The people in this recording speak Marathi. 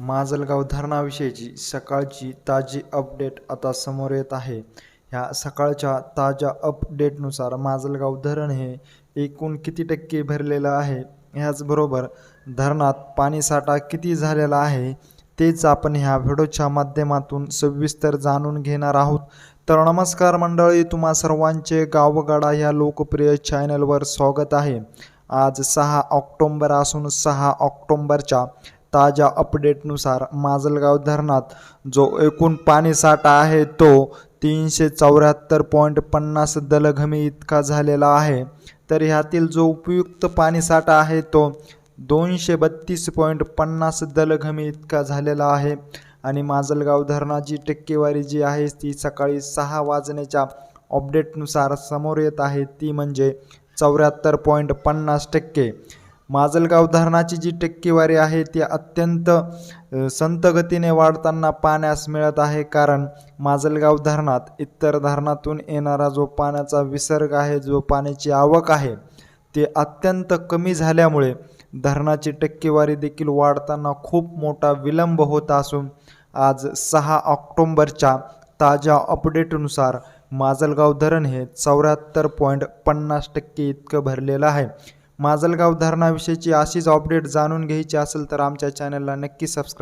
माजलगाव धरणाविषयीची सकाळची ताजी अपडेट आता समोर येत आहे. ह्या सकाळच्या ताज्या अपडेटनुसार माजलगाव धरण हे एकूण किती टक्के भरलेलं आहे? ह्याचबरोबर धरणात पाणीसाठा किती झालेला आहे? तेच आपण ह्या व्हिडिओच्या माध्यमातून सविस्तर जाणून घेणार आहोत. तर नमस्कार मंडळी तुम्हा सर्वांचे गावगाडा ह्या लोकप्रिय चॅनलवर स्वागत आहे. आज सहा ऑक्टोंबर असून सहा ऑक्टोंबरच्या ताज्या अपडेटनुसार माजलगाव धरणात जो एकूण पाणीसाठा आहे तो तीनशे चौऱ्याहत्तर पॉईंट पन्नास दलघमी इतका झालेला आहे. तर ह्यातील जो उपयुक्त पाणीसाठा आहे तो दोनशे बत्तीस पॉईंट पन्नास दलघमी इतका झालेला आहे. आणि माजलगाव धरणाची टक्केवारी जी आहे ती सकाळी सहा वाजण्याच्या अपडेटनुसार समोर येत आहे ती म्हणजे चौऱ्याहत्तर पॉईंट पन्नास टक्के. माजलगाव धरणाची जी टक्केवारी आहे ती अत्यंत संतगतीने वाढताना पाण्यास मिळत आहे. कारण माजलगाव धरणात इतर धरणातून येणारा जो पाण्याचा विसर्ग आहे जो पाण्याची आवक आहे ते अत्यंत कमी झाल्यामुळे धरणाची टक्केवारी देखील वाढताना खूप मोठा विलंब होत असून आज सहा ऑक्टोंबरच्या ताज्या अपडेटनुसार माजलगाव धरण हे चौऱ्याहत्तर पॉईंट पन्नास टक्के इतकं भरलेलं आहे. माजलगाव धरणाविषयीची अशीच अपडेट जाणून घ्यायची असेल तर आमच्या चॅनलला नक्की सबस्क्राईब